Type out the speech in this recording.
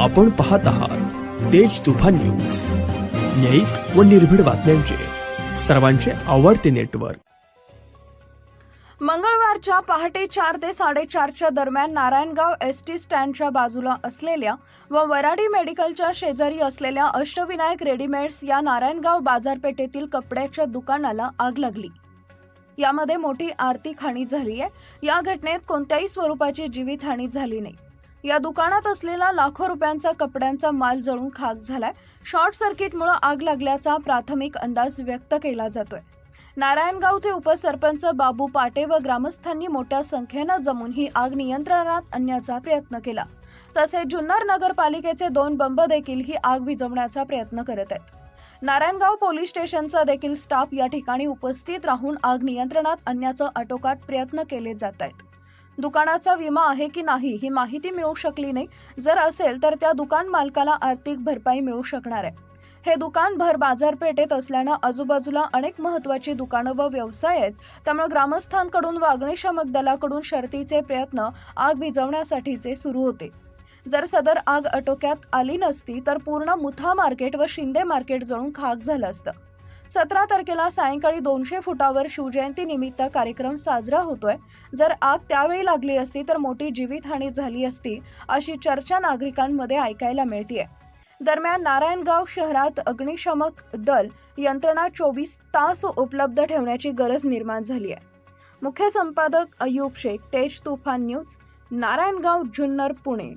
आपण पाहत आहात तेज तुफान न्यूज. न्यायिक व निर्भीड बातम्यांचे. सर्वांचे आवडते नेटवर्क. मंगळवारच्या पहाटे चार ते साडेचारच्या दरम्यान नारायणगाव एस टी स्टँडच्या बाजूला असलेल्या व वराडी मेडिकलच्या शेजारी असलेल्या अष्टविनायक रेडीमेड्स या नारायणगाव बाजारपेठेतील कपड्याच्या दुकानाला आग लागली. यामध्ये मोठी आर्थिक हानी झाली आहे या घटनेत कोणत्याही स्वरूपाची जीवितहानी झाली नाही. या दुकानात असलेला लाखो रुपयांचा कपड्यांचा माल जळून खाक झालाय. शॉर्ट सर्किटमुळे आग लागल्याचा प्राथमिक अंदाज व्यक्त केला जातोय. नारायणगावचे उपसरपंच बाबू पाटे व ग्रामस्थांनी मोठ्या संख्येनं जमून ही आग नियंत्रणात आणण्याचा प्रयत्न केला. तसेच जुन्नर नगरपालिकेचे दोन बंब देखील ही आग विझवण्याचा प्रयत्न करत आहेत. नारायणगाव पोलीस स्टेशनचा देखील स्टाफ या ठिकाणी उपस्थित राहून आग नियंत्रणात आणण्याचा आटोकाट प्रयत्न केले जात आहेत. दुकानाचा विमा आहे की नाही ही माहिती मिळू शकली नाही. जर असेल तर त्या दुकान मालकाला आर्थिक भरपाई मिळू शकणार आहे. हे दुकान भर बाजारपेठेत असल्यानं आजूबाजूला अनेक महत्त्वाची दुकानं व व्यवसाय आहेत. त्यामुळे ग्रामस्थांकडून व अग्निशामक दलाकडून शर्तीचे प्रयत्न आग विझवण्यासाठीचे सुरू होते. जर सदर आग आटोक्यात आली नसती तर पूर्ण मुथा मार्केट व शिंदे मार्केट जळून खाक झालं असतं. सतरा तारखेला सायंकाळी दोनशे फुटावर शिवजयंती निमित्त कार्यक्रम साजरा होतोय. जर आग त्यावेळी लागली असती तर मोठी जीवितहानी झाली असती अशी चर्चा नागरिकांमध्ये ऐकायला मिळतीये. दरम्यान नारायणगाव शहरात अग्निशमक दल यंत्रणा चोवीस तास उपलब्ध ठेवण्याची गरज निर्माण झाली आहे मुख्य संपादक अयूब शेख तेज तुफान न्यूज नारायणगाव जुन्नर पुणे.